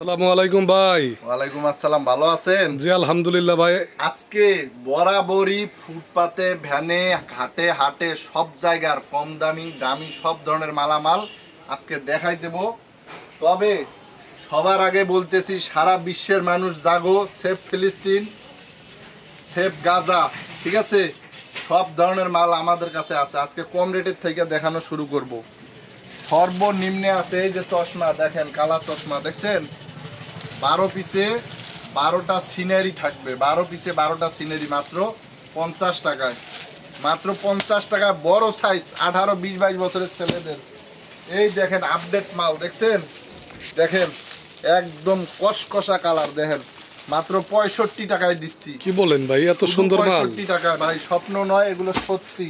আসসালামু আলাইকুম ভাই। ওয়ালাইকুম আসসালাম ভালো আছেন? জি আলহামদুলিল্লাহ ভাই। আজকে বরাবরই ফুটপাতে ভ্যানে ঘাটে হাটে সব জায়গার কম দামি দামি সব ধরনের মালামাল আজকে দেখাই দেব। তবে সবার আগে বলতেছি সারা বিশ্বের মানুষ জাগো সেফ ফিলিস্তিন সেফ গাজা ঠিক আছে? সব ধরনের মাল আমাদের কাছে আছে। আজকে কম রেটের থেকে দেখানো শুরু করব। সর্বনিম্নে আছে এই যে চশমা দেখেন কালা চশমা দেখছেন? বারো পিসে বারোটা সিনারি থাকবে। বারো পিসে বারোটা সিনারি মাত্র পঞ্চাশ টাকায়। মাত্র পঞ্চাশ টাকায় বড় সাইজ আঠারো বিশ বাইশ বছরের ছেলেদের। এই দেখেন আপডেট মাল দেখছেন? দেখেন একদম কসকসা কালার দেখেন। মাত্র পঁয়ষট্টি টাকায় দিচ্ছি। কি বলেন ভাই এত সুন্দর পঁয়ষট্টি টাকা ভাই স্বপ্ন নয় এগুলো সত্যি।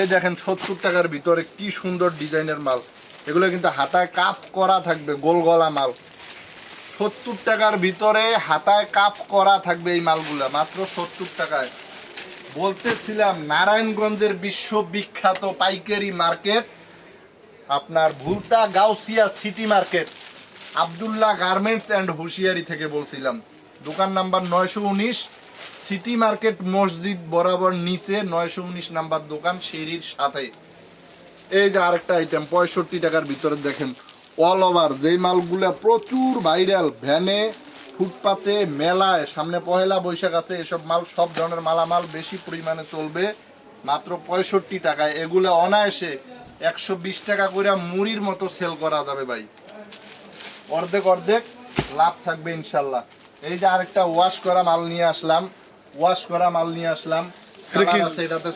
এই দেখেন সত্তর টাকার ভিতরে কি সুন্দর ডিজাইনের মাল। এগুলো কিন্তু হাতায় কাপ করা থাকবে গোল গলা মাল। সত্তর টাকার ভিতরে হাতায় কাপ করা থাকবে এই মালগুলা, মাত্র সত্তর টাকায়। বলতেছিলাম, নারায়ণগঞ্জের বিশ্ববিখ্যাত পাইকারি মার্কেট, আপনার Bhulta Gausia city market, Abdullah garments and হুঁশিয়ারি থেকে বলছিলাম। দোকান নাম্বার নয়শো উনিশ, সিটি মার্কেট মসজিদ বরাবর নিচে, নয়শো উনিশ নাম্বার দোকান, সিঁড়ির সাথে। এই যে আরেকটা আইটেম পঁয়ষট্টি টাকার ভিতরে দেখেন। অল ওভার যেই মালগুলা প্রচুর ভাইরাল ভ্যানে ফুটপাতে, মেলায়, সামনে পহেলা বৈশাখ আছে, এসব মাল, সব ধরনের মালামাল বেশি পরিমাণে চলবে। মাত্র পঁয়ষট্টি টাকায়। এগুলো অনায়াসে একশো বিশ টাকা করে মুড়ির মতো সেল করা যাবে ভাই। অর্ধেক অর্ধেক লাভ থাকবে ইনশাল্লাহ। এই যে আরেকটা ওয়াশ করা মাল নিয়ে আসলাম। ওয়াশ করা মাল নিয়ে আসলাম।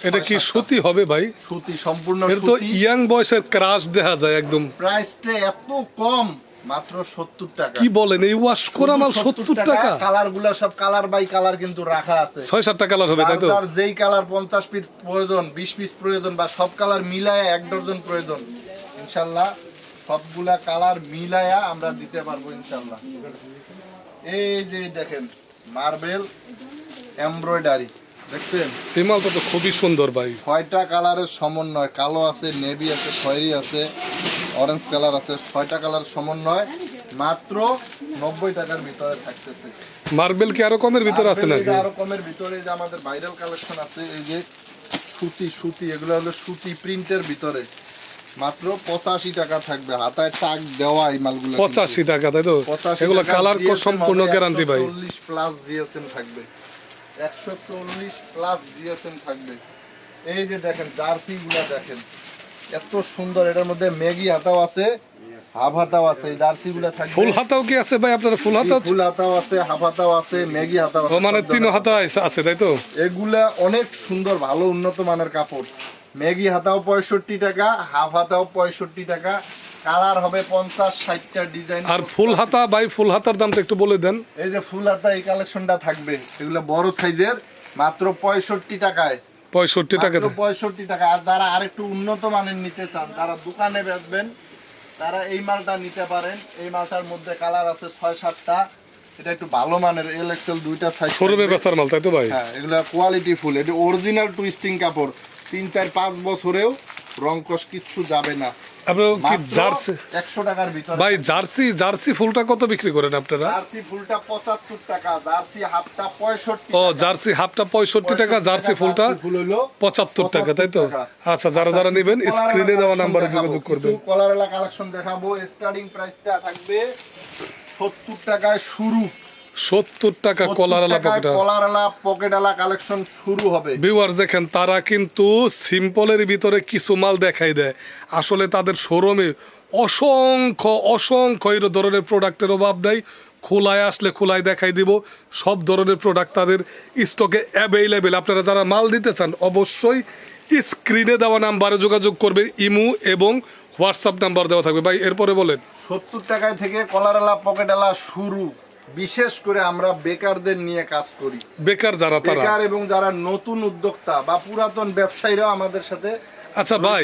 এটা কি। সত্যি হবে ভাই? সুতি সম্পূর্ণ এর তো ইয়াং বয়সের ক্রাশ দেখা যায় একদম। প্রাইসটা এত কম মাত্র সত্তর টাকা। কি বলেন এই ওয়াশ করা মাল সত্তর টাকা কালারগুলা সব কালার বাই কালার কিন্তু রাখা আছে। ছয় সাতটা কালার হবে তাই তো? যার যার যেই কালার পঞ্চাশ পিস প্রয়োজন বিশ পিস প্রয়োজন বা সব কালার মিলায়া এক ডজন প্রয়োজন ইনশাল্লাহ সবগুলা কালার মিলায়া আমরা দিতে পারব ইনশাল্লাহ। এই যে দেখেন মার্বেল এমব্রয়ডারি দেখছেন? এই মালটা তো খুবই সুন্দর ভাই। ছয়টা কালারের সমন্বয় কালো আছে নেভি আছে খয়েরি আছে অরেঞ্জ কালার আছে ছয়টা কালার সমন্বয় মাত্র নব্বই টাকার ভিতরে থাকতেছে। মার্বেল কি আরও কমের ভিতরে আছে যে আরও কমের ভিতরে যে আমাদের ভাইরাল কালেকশন আছে এই যে সুতি সুতি এগুলো হলো সুতি প্রিন্টের ভিতরে। মাত্র পঁচাশি টাকা থাকবে হাতায় টাক দেওয়া এই মালগুলো পঁচাশি টাকা তাই তো? 85 এগুলো কালার সম্পূর্ণ গ্যারান্টি ভাই। 140 প্লাস জিএসএম থাকবে। একশো চল্লিশ প্লাস জিএসএম থাকবে। এই যে দেখেন জার্সি গুলা দেখেন। এত সুন্দর এটার মধ্যে ম্যাগি হাতাও আছে হাফ হাতাও আছে এই জার্সি গুলা থাকবে। ফুল হাতাও কি আছে ভাই আপনার ফুল হাতা ফুল হাতাও আছে হাফ হাতাও আছে ম্যাগি হাতাও আছে মানে তিন হাতা আছে তাই তো? এগুলা অনেক সুন্দর ভালো উন্নত মানের কাপড়। ম্যাগি হাতাও পঁয়ষট্টি টাকা হাফ হাতাও পঁয়ষট্টি টাকা কালার হবে পঞ্চাশ ষাটটা ডিজাইন। আর ফুল হাতা ভাই ফুল হাতার দামটা একটু বলে দেন। এই যে ফুল হাতা এই কালেকশনটা থাকবে। এগুলো বড় সাইজের মাত্র পঁয়ষট্টি টাকায়। পঁয়ষট্টি টাকা মাত্র পঁয়ষট্টি টাকা। আর যারা আরেকটু উন্নত মানের নিতে চান যারা দোকানে বেচবেন তারা এই মালটা নিতে পারেন। এই মালটার মধ্যে কালার আছে ছয় সাতটা। এটা একটু ভালো মানের এল এক্সেল দুইটা সাইজ শোরুমে বেচার মাল তাই তো ভাই? হ্যাঁ এগুলো কোয়ালিটি ফুল। এটা অরিজিনাল টুইস্টিং কাপড়। তিন চার পাঁচ বছরেও রং কষ কিচ্ছু যাবে না। আপনার কি জার্সি? একশো টাকার ভিতরে। ভাই জার্সি জার্সি ফুলটা কত বিক্রি করেন আপনারা? জার্সি ফুলটা পঁচাত্তর টাকা জার্সি হাফটা পঁয়ষট্টি ও জার্সি হাফটা পঁয়ষট্টি টাকা জার্সি ফুলটা ফুল হলো পঁচাত্তর টাকা তাই তো? আচ্ছা যারা যারা নেবেন স্ক্রিনে দেওয়া নাম্বারে যোগাযোগ করবেন। কলারওয়ালা কালেকশন দেখাবো স্টার্টিং প্রাইসটা থাকবে সত্তর টাকায় শুরু। সত্তর টাকা কলার পকেটা কলারওয়ালা পকেটওয়ালা কালেকশন শুরু হবে। ভিউয়ার দেখেন তারা কিন্তু সিম্পলের ভিতরে কিছু মাল দেখাই দেয়। আসলে তাদের শোরুমে অসংখ্য অসংখ্য এই ধরনের প্রোডাক্টের অভাব নাই। খোলায় আসলে খোলায় দেখাই দিব। সব ধরনের প্রোডাক্ট তাদের স্টকে অ্যাভেলেবেল আপনারা যারা মাল দিতে চান অবশ্যই স্ক্রিনে দেওয়া নাম্বারে যোগাযোগ করবেন। ইমু এবং হোয়াটসঅ্যাপ নাম্বার দেওয়া থাকবে। ভাই এরপরে বলেন। সত্তর টাকায় থেকে কলারওয়ালা পকেটওয়ালা শুরু। বিশেষ করে আমরা বেকারদের নিয়ে কাজ করি। বেকার যারা বেকার এবং যারা নতুন উদ্যোক্তা বা পুরাতন ব্যবসায়ীরাও আমাদের সাথে আচ্ছা ভাই।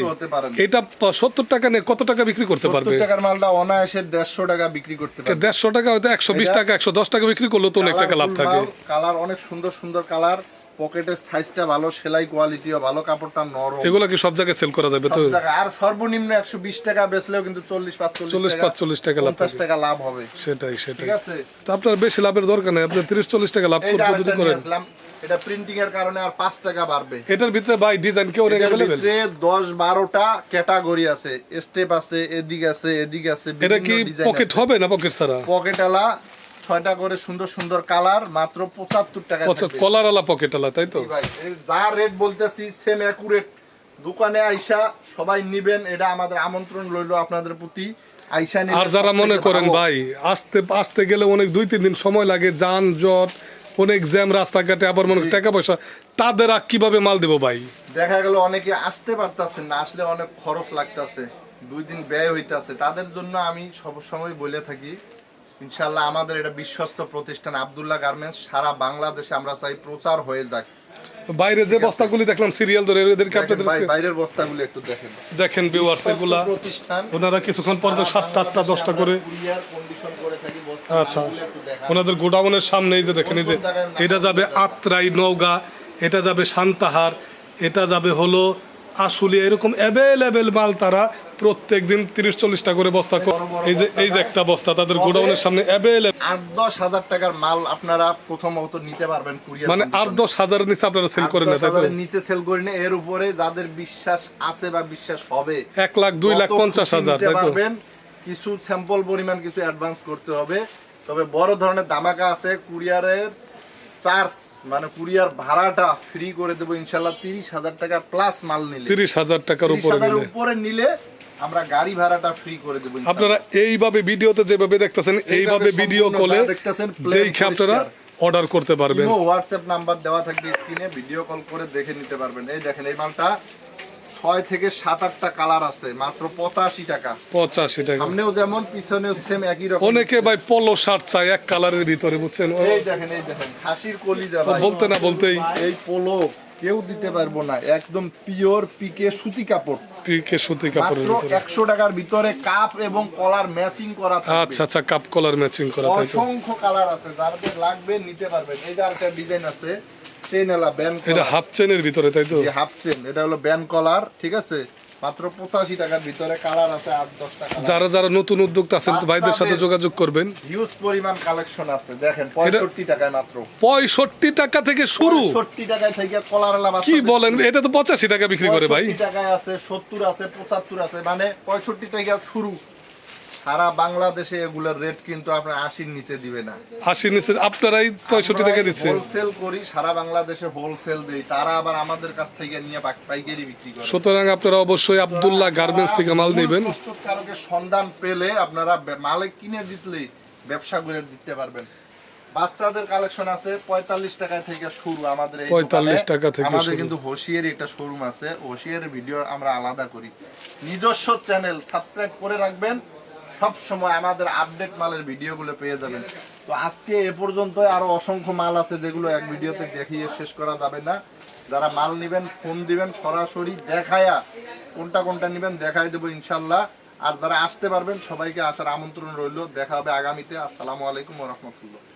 এটা সত্তর টাকা নিয়ে কত টাকা বিক্রি করতে পারবে? টাকার মালটা অনায়াসে দেড়শো টাকা বিক্রি করতে পারবে। দেড়শো টাকা হয়তো একশো বিশ টাকা একশো দশ টাকা বিক্রি করলে তো অনেক টাকা লাভ থাকে। কালার অনেক সুন্দর সুন্দর কালার পকেটের সাইজটা ভালো সেলাই কোয়ালিটিও ভালো কাপড়টা নরম। এগুলো কি সব জায়গায় সেল করা যাবে তো? আর সর্বনিম্ন একশো বিশ টাকা বেচলেও কিন্তু চল্লিশ পাঁচচল্লিশ চল্লিশ টাকা পাঁচচল্লিশ টাকা লাভ পঞ্চাশ থাকে টাকা লাভ হবে। সেটাই সেটাই। ঠিক আছে? তো আপনার বেশি লাভের দরকার নেই। আপনি তিরিশ চল্লিশ টাকা লাভ করতে যদি করেন। এটা প্রিন্টিং এর কারণে আর পাঁচ টাকা বাড়বে। এটার ভিতরে ভাই ডিজাইন কি অনেক ভিতরে দশ বারোটা ক্যাটাগরি আছে। স্টেপ আছে এদিক আছে এদিক আছে এটা কি পকেট হবে না পকেট ছাড়া? পকেট আলা ছয়টা করে সুন্দর সুন্দর কালার মাত্র পঁচাত্তর টাকা কলার আলা পকেট আলা তাই তো? ভাই যা রেট বলতেছি সেম অ্যাকুরেট দোকানে আইসা সবাই নিবেন এটা আমাদের আমন্ত্রণ রইল আপনাদের প্রতি। আর যারা মনে করেন ভাই আসতে আসতে গেলে অনেক দুই তিন দিন সময় লাগে যানজট অনেক জ্যাম রাস্তাঘাটে আবার মনে টাকা পয়সা তাদের আর কীভাবে মাল দেবো ভাই? দেখা গেল অনেকে আসতে পারতাছেন না আসলে অনেক খরচ লাগতাছে দুই দিন ব্যয় হইতাছে। তাদের জন্য আমি সবসময় বলে থাকি ইনশাল্লাহ আমাদের এটা বিশ্বস্ত প্রতিষ্ঠান আব্দুল্লাহ গার্মেন্টস। সারা বাংলাদেশে আমরা চাই প্রচার হয়ে যাক। বাইরে যে বস্তাগুলি দেখলাম সিরিয়াল ধরে এদেরকে আপনাদের বাইরের বস্তাগুলো একটু দেখেন। দেখেন ভিউয়ার্স এগুলা। প্রতিষ্ঠান। ওনারা কিছুক্ষণ পর সাতটা আটটা দশটা করে কুরিয়ার কন্ডিশন করে থাকি বস্তা আচ্ছা। ওনাদের গোডাউনের সামনেই যে দেখেন এই যে এটা যাবে আত্রাই নওগা এটা যাবে সান্তাহার এটা যাবে হলো আশুলিয়া এরকম অ্যাভেলেবেল মাল তারা প্রত্যেক দিন তিরিশ চল্লিশটা করে বস্তা এই যে এই যে একটা বস্তা তাদের গোডাউনের সামনে অ্যাভেলেবেল আট দশ হাজার টাকার মাল আপনারা প্রথমত নিতে পারবেন কুরিয়ার মানে আট দশ হাজারের নিচে আপনারা সেল করেন না নিচে সেল এর উপরে যাদের বিশ্বাস আছে বা বিশ্বাস হবে এক লাখ দুই লাখ পঞ্চাশ হাজার পারবেন। কিছু স্যাম্পল পরিমাণ কিছু অ্যাডভান্স করতে হবে। তবে বড় ধরনের দামাকা আছে কুরিয়ারের চার্জ মানে কুরিয়ার ভাড়াটা ফ্রি করে দেবো ইনশাল্লাহ। তিরিশ হাজার টাকা প্লাস মাল নিলে। তিরিশ হাজার টাকার উপরে নিলে আমরা গাড়ি ভাড়াটা ফ্রি করে দেবো। আপনারা এইভাবে ভিডিওতে যেভাবে দেখতেছেন এইভাবে ভিডিও কলে দেখতেছেন দেখে আপনারা। অর্ডার করতে পারবেন। হোয়াটসঅ্যাপ নাম্বার দেওয়া থাকবে স্ক্রিনে ভিডিও কল করে দেখে নিতে পারবেন। এই দেখেন এই মালটা ছয় থেকে সাত আটটা কালার আছে মাত্র পঁচাশি টাকা। পঁচাশি টাকা। সামনেও যেমন পিছনেও সেম একই রকম। অনেকে ভাই পলো শার্ট চাই এক কালারের ভিতরে বুঝছেন? এই দেখেন এই দেখেন খাসির কলিজা বলতে না বলতেই। এই পোলো কেউ দিতে পারব না। একদম পিওর পিকে সুতি কাপড়। পিকে সুতি কাপড় মাত্র একশো টাকার ভিতরে কাপ এবং কলার ম্যাচিং করা থাকবে। আচ্ছা আচ্ছা কাপ কলার ম্যাচিং করা থাকবে অসংখ্য কালার আছে যাদের লাগবে নিতে পারবেন। এই যে আরেকটা ডিজাইন আছে চেনেলা ব্যান এটা হাফ চেনের ভিতরে তাই তো? হাফ চেন এটা হলো ব্যান্ড কলার ঠিক আছে? মাত্র পঁচাশি টাকার ভিতরে কালার আছে আট দশটা যারা যারা নতুন উদ্যোক্তা আছেন ভাইদের সাথে যোগাযোগ করবেন। হিউজ পরিমাণ কালেকশন আছে। দেখেন পঁয়ষট্টি টাকায় মাত্র। পঁয়ষট্টি টাকা থেকে শুরু। ষট্টি টাকায় থেকে কলারলা কি বলেন এটা তো পঁচাশি টাকা বিক্রি করে ভাই। টাকায় আছে সত্তর আছে পঁচাত্তর আছে মানে পঁয়ষট্টি টাকা শুরু। সারা বাংলাদেশে এগুলোর রেট কিন্তু আপনার আশির নিচে দিবে না। আশি নিচে আপনারাই পঁয়ষট্টি টাকা দিচ্ছে হোলসেল করি সারা বাংলাদেশে হোলসেল দেই। তারা আবার আমাদের কাছ থেকে নিয়ে পাইকারি বিক্রি করে। সুতরাং আপনারা অবশ্যই আব্দুল্লাহ গার্মেন্টস থেকে মাল নেবেন। প্রস্তুতকারকের সন্ধান পেলে আপনারা মালে কিনে জিতলে ব্যবসা করে দিতে পারবেন। বাচ্চাদের কালেকশন আছে পঁয়তাল্লিশ টাকা থেকে শুরু আমাদের 45 টাকা থেকে আমাদের কিন্তু হোশিয়ারি একটা শোরুম আছে। হোশিয়ারের ভিডিও আমরা আলাদা করি। নিজস্ব চ্যানেল সাবস্ক্রাইব করে রাখবেন। সব সময় আমাদের আপডেট মালের ভিডিওগুলো পেয়ে যাবেন। তো আজকে এ পর্যন্ত আরও অসংখ্য মাল আছে যেগুলো এক ভিডিওতে দেখিয়ে শেষ করা যাবে না। যারা মাল নেবেন, ফোন দিবেন সরাসরি দেখায়া, কোনটা কোনটা নেবেন দেখাই দেবো ইনশাল্লাহ। আর যারা আসতে পারবেন, সবাইকে আসার আমন্ত্রণ রইল। দেখা হবে আগামীতে। আসসালামু আলাইকুম রহমতুল্লাহ।